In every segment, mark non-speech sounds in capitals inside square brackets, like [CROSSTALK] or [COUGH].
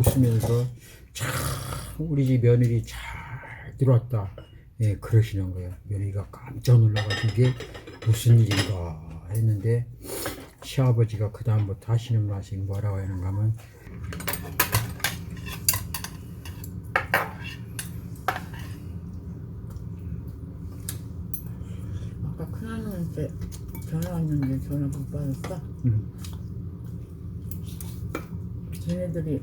웃으면서 참 우리 집 며느리 잘 들어왔다. 예, 그러시는 거예요. 며느리가 깜짝 놀라가지고 이게 무슨 일인가 했는데 시아버지가 그 다음부터 하시는 말씀이 뭐라고 하는가 하면 아까 큰아들한테 전화 왔는데 전화 못 받았어. 음, 쟤네들이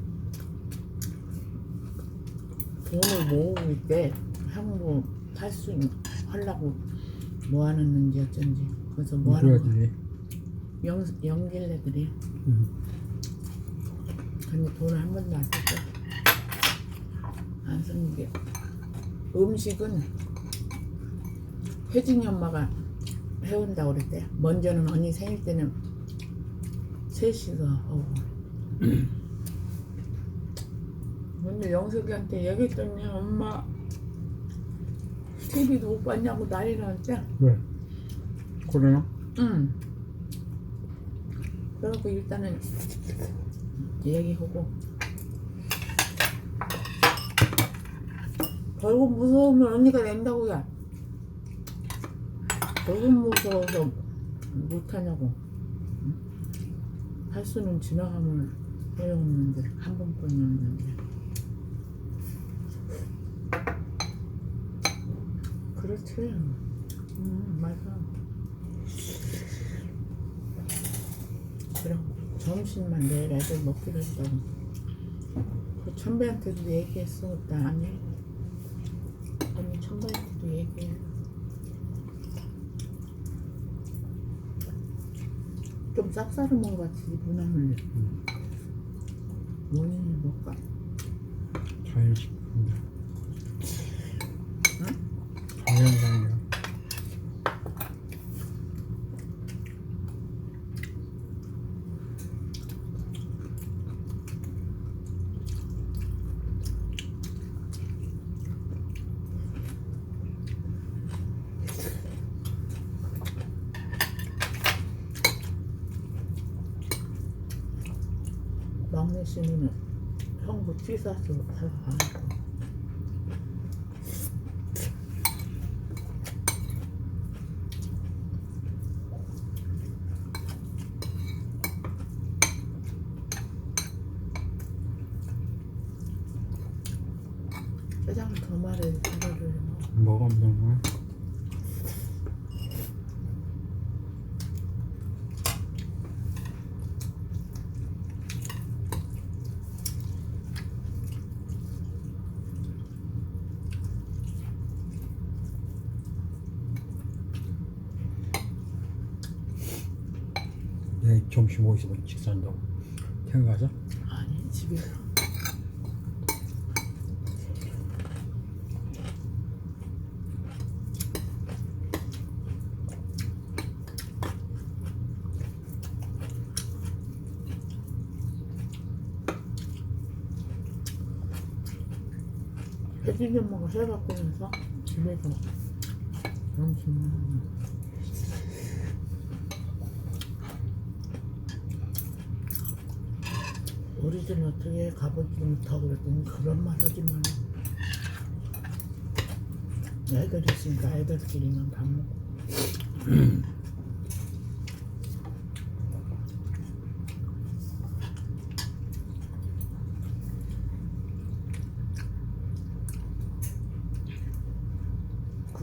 돈을 모으고 있대. 항모 탈수 하려고 뭐 하는지 어쩐지. 그래서 뭐 하는 거 그러더니 영, 영길래들이. 음, 근데 돈을 한 번도 안 썼어. 안 쓰는 게. 음식은 혜진이 엄마가 해온다고 그랬대. 먼저는 언니 생일 때는 셋이서 하고. [CLEARS THROAT] 근데 영석이한테 얘기했더니 엄마 TV도 못 봤냐고 난리 났대. 왜? 그래요? 응. 그래갖고 일단은 얘기하고 벌금 무서우면 언니가 낸다고요. 벌금 무서워서 못하냐고. 응? 할 수는 지나가면 소용없는데 한 번뿐이었는데. 그렇지. 응, 맞아. 그럼 점심만 내일 애들 먹기로 했다고 그 천배한테도 얘기했어 안 해. 언니 천배한테도 얘기해 좀 쌉싸름한 것 같지 무나물 원인이 뭘까? 자연식. 자연상이야. 막내 씨는 형부 튀사서 사서 가고 짜장 더 말해 사과를 무슨 거야? 내일 점심 어디서 뭐 식사한다고? 태국 가서? 아니 집에서 혜진이 엄마가 해갖고 나서 집에서 점심 먹는 우리 집 어떻게 가보지 못하고 그랬더니 그런 말 하지 마. 애들 있으니까 애들끼리만 밥 먹고. [CLEARS THROAT]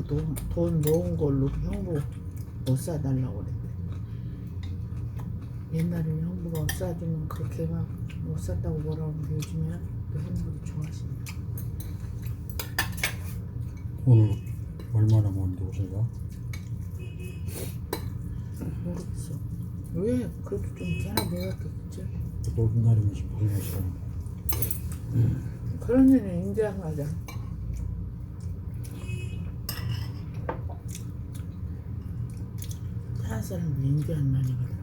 돈, 돈 모은 걸로 형부 못 사달라고 그랬대. 옛날에 형부가 못 사주면 그렇게 막 못 샀다고 뭐라고 하는데 요즘에 또 형부를 좋아하시네. 오늘 얼마나 먼데 오신가? 모르겠어. 왜? 그래도 좀 꽤나 모였겠지. 모든 날이면 일이야? 그런 일은 거자. 다른 사람은 인지한 많이 가더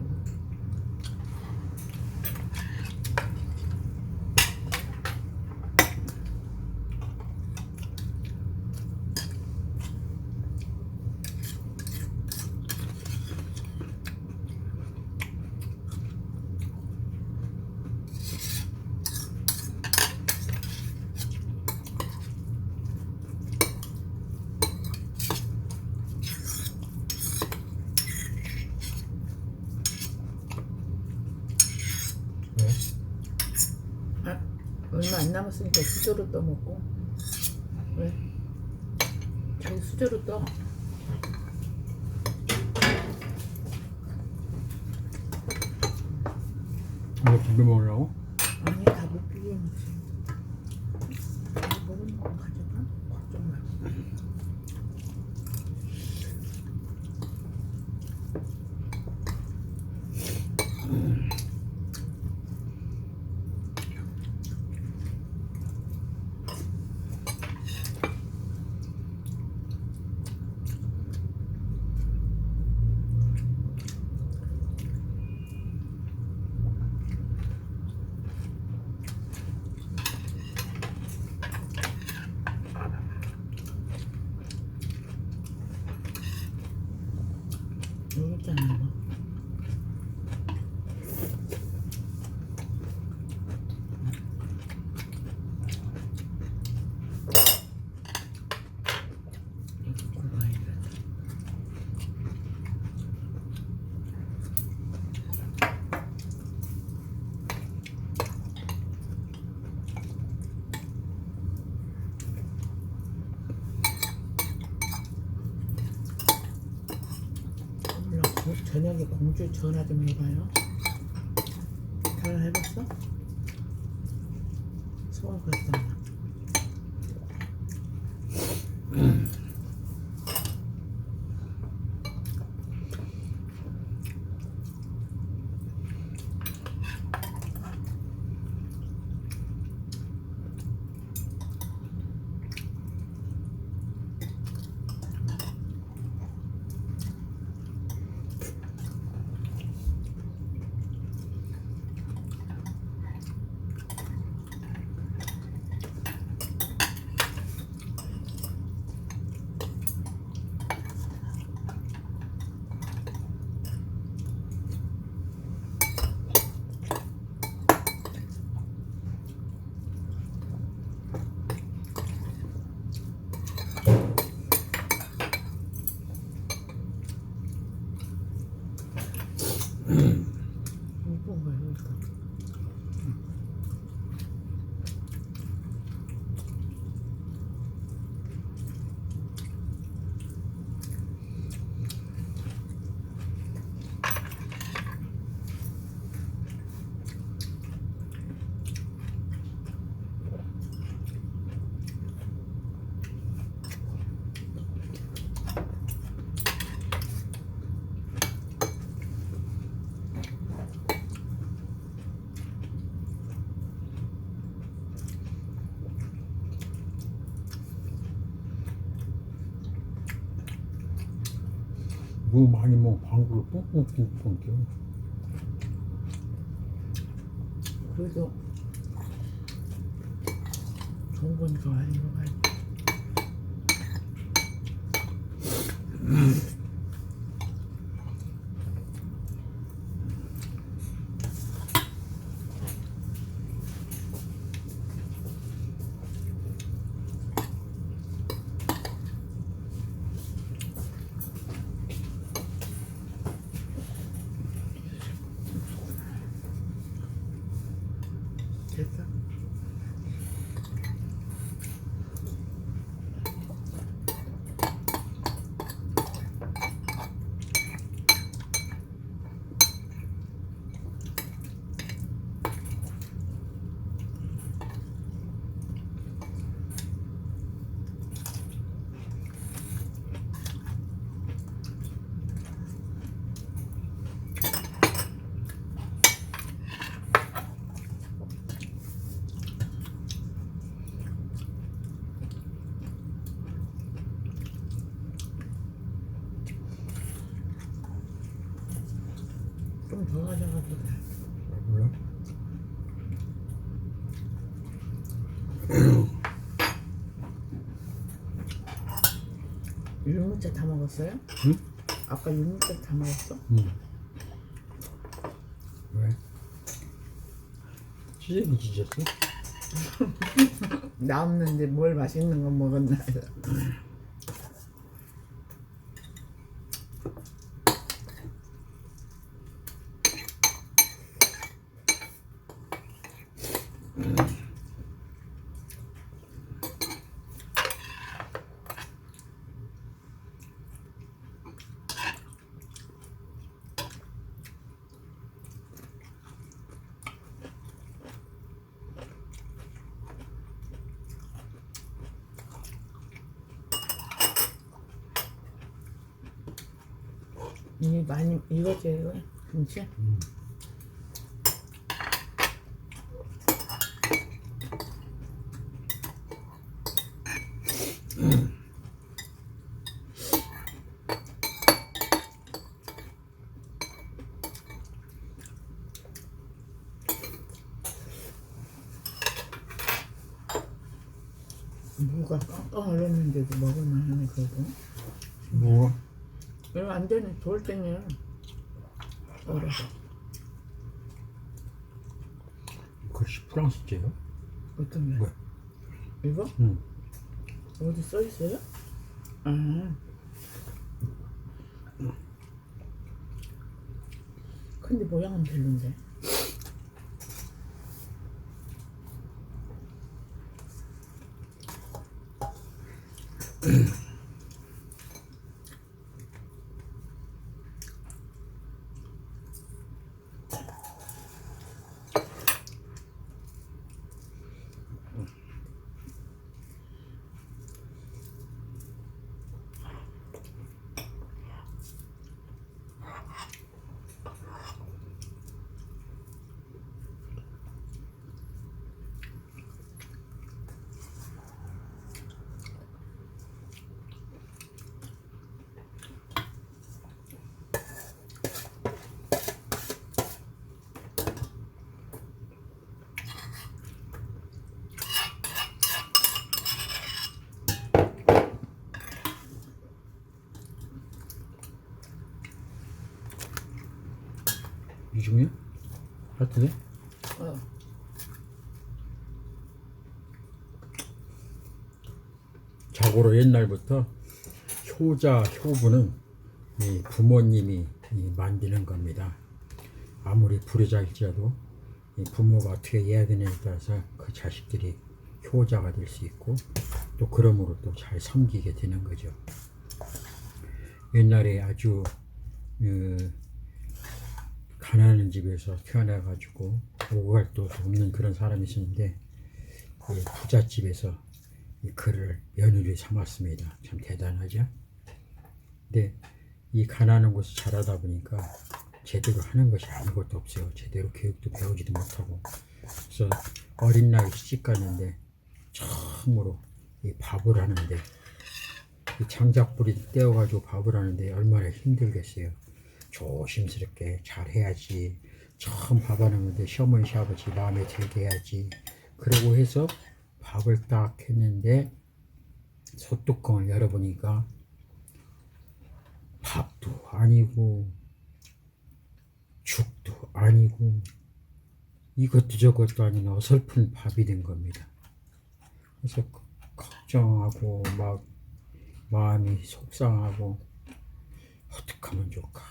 안 남았으니까 수저로 떠 먹고. 왜? 자기 수저로 떠. 이거 비벼 먹으려고? 아니 다 못 비벼 먹지. 다 먹은 거 가져가. 걱정 마. 여기 있잖아 이거. 이거 골라야 돼. 몰라. 고- 저녁에 공주 전화 좀 해봐요. 전화 해봤어? 서울 갔다. 이쁜 거야 이거. 뭐 많이 먹 방구를 뿡뿡뿡뿡 껴. 그래도 좋은 거니까 많이 먹어야 됐어? 좀더 가져가도 돼. 몰라? 율무차 다 먹었어요? 응? 아까 율무차 다 먹었어? 응. 왜? 찌개기 지졌어? [LAUGHS] 나 없는데 뭘 맛있는 거 먹었나 이게 많이 김치? 무가 깡깡 얼었는데도 먹을만하네 그래도 뭐 되네 돌덩이야 얼어 글씨 프랑스제요? 어떤 게? 뭐야? 이거? 응. 어디 써 있어요? 아. 근데 모양은 별론데. [CLEARS THROAT] 중에? 하여튼에? 어. 자고로 옛날부터 효자 효부는 이 부모님이 이 만드는 겁니다. 아무리 불효자일지라도 이 부모가 어떻게 해야 되냐에 따라서 그 자식들이 효자가 될 수 있고 또 그러므로 또 잘 섬기게 되는 거죠. 옛날에 아주 어, 가난한 집에서 태어나가지고 오고 갈 도 없는 그런 사람이 있었는데 이 부잣집에서 이 그를 며느리 삼았습니다. 참 대단하죠. 근데 이 가난한 곳에 자라다 보니까 제대로 하는 것이 아무것도 없어요. 제대로 교육도 배우지도 못하고. 그래서 어린 나이 시집 갔는데 처음으로 이 밥을 하는데 이 장작불이 떼어가지고 밥을 하는데 얼마나 힘들겠어요. 조심스럽게 잘 해야지. 처음 밥 하는데 시어머니 시아버지 마음에 들게 해야지. 그러고 해서 밥을 딱 했는데 소뚜껑을 열어보니까 밥도 아니고 죽도 아니고 이것도 저것도 아닌 어설픈 밥이 된 겁니다. 그래서 거- 걱정하고 막 마음이 속상하고 어떡하면 좋을까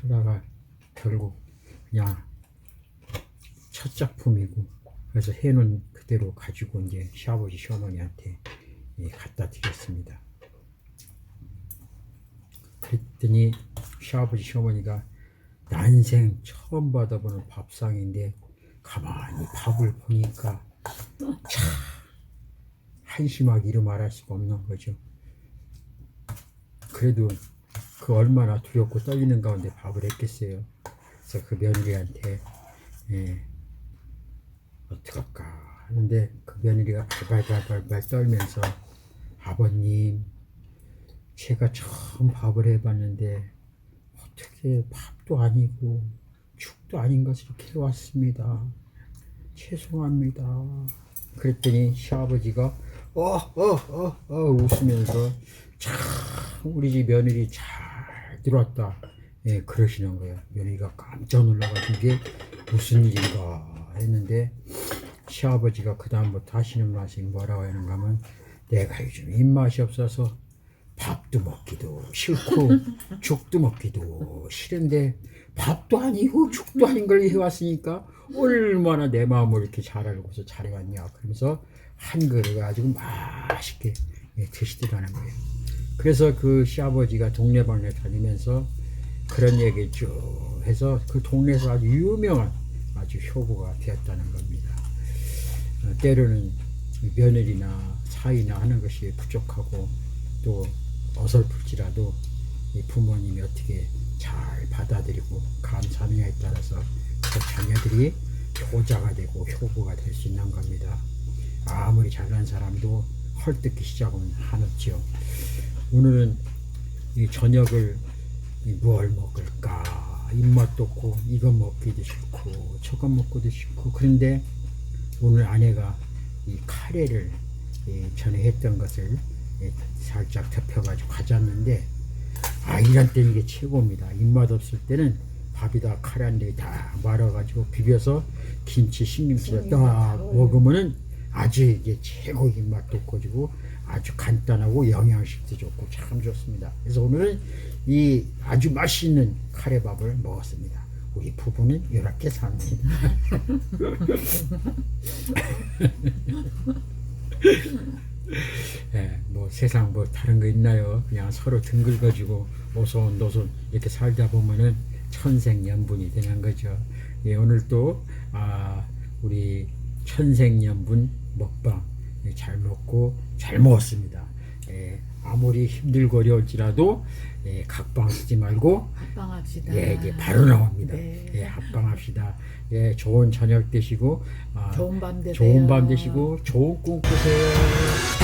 그러다가 결국 그냥 첫 작품이고 그래서 해는 그대로 가지고 이제 시아버지 시어머니한테 예, 갖다 드렸습니다. 그랬더니 시아버지 시어머니가 난생 처음 받아보는 밥상인데 가만히 밥을 보니까 참 한심하게 이루 말할 수가 없는 거죠. 그래도 그 얼마나 두렵고 떨리는 가운데 밥을 했겠어요. 그래서 그 며느리한테 예, 어떡할까 하는데 그 며느리가 발발발발발 떨면서 아버님 제가 처음 밥을 해봤는데 어떻게 밥도 아니고 죽도 아닌 것을 이렇게 해왔습니다. 죄송합니다. 그랬더니 시아버지가 어어어어 웃으면서 참 우리 집 며느리 잘 들어왔다. 예 그러시는 거예요. 며느리가 깜짝 놀라가지고 이게 무슨 일인가 했는데 시아버지가 그 다음부터 하시는 말씀이 뭐라고 하는가 하면 내가 요즘 입맛이 없어서 밥도 먹기도 싫고 [LAUGHS] 죽도 먹기도 싫은데 밥도 아니고 죽도 아닌 걸 해왔으니까 얼마나 내 마음을 이렇게 잘 알고서 잘해왔냐 그러면서 한 그릇 가지고 맛있게 예, 드시더라는 거예요. 그래서 그 시아버지가 동네방네 다니면서 그런 얘기 쭉 해서 그 동네에서 아주 유명한 아주 효부가 되었다는 겁니다. 어, 때로는 이 며느리나 사이나 하는 것이 부족하고 또 어설플지라도 이 부모님이 어떻게 잘 받아들이고 감사하느냐에 따라서 그 자녀들이 효자가 되고 효부가 될 수 있는 겁니다. 아무리 잘난 사람도 헐뜯기 시작은 하는지요. 오늘은 이 저녁을 이뭘 먹을까? 입맛도 없고 이거 먹기도 싫고 저거 먹기도 싫고. 그런데 오늘 아내가 이 카레를 이 전에 했던 것을 이 살짝 덮여가지고 가져왔는데 아 이런 때는 이게 최고입니다. 입맛 없을 때는 밥에다 카레 한 대 다 말아가지고 비벼서 김치 신김치를 신김치 딱. 먹으면은 아주 이게 최고 입맛 돋궈지고 아주 간단하고 영양식도 좋고 참 좋습니다. 그래서 오늘은 이 아주 맛있는 카레밥을 먹었습니다. 우리 부부는 이렇게 삽니다. [LAUGHS] 예, 뭐 세상 뭐 다른 거 있나요? 그냥 서로 등 긁어지고 오손 노손 이렇게 살다 보면은 천생연분이 되는 거죠. 예, 오늘 또 아, 우리 천생연분 먹방 예, 잘 먹고 잘 먹었습니다. 예, 아무리 힘들고 어려울지라도 예, 각방 쓰지 말고 합방합시다. 예, 이게 바로 나옵니다. 네. 예, 합방합시다. 예, 좋은 저녁 되시고 아, 좋은 밤 되세요. 좋은 밤 되시고 좋은 꿈 꾸세요.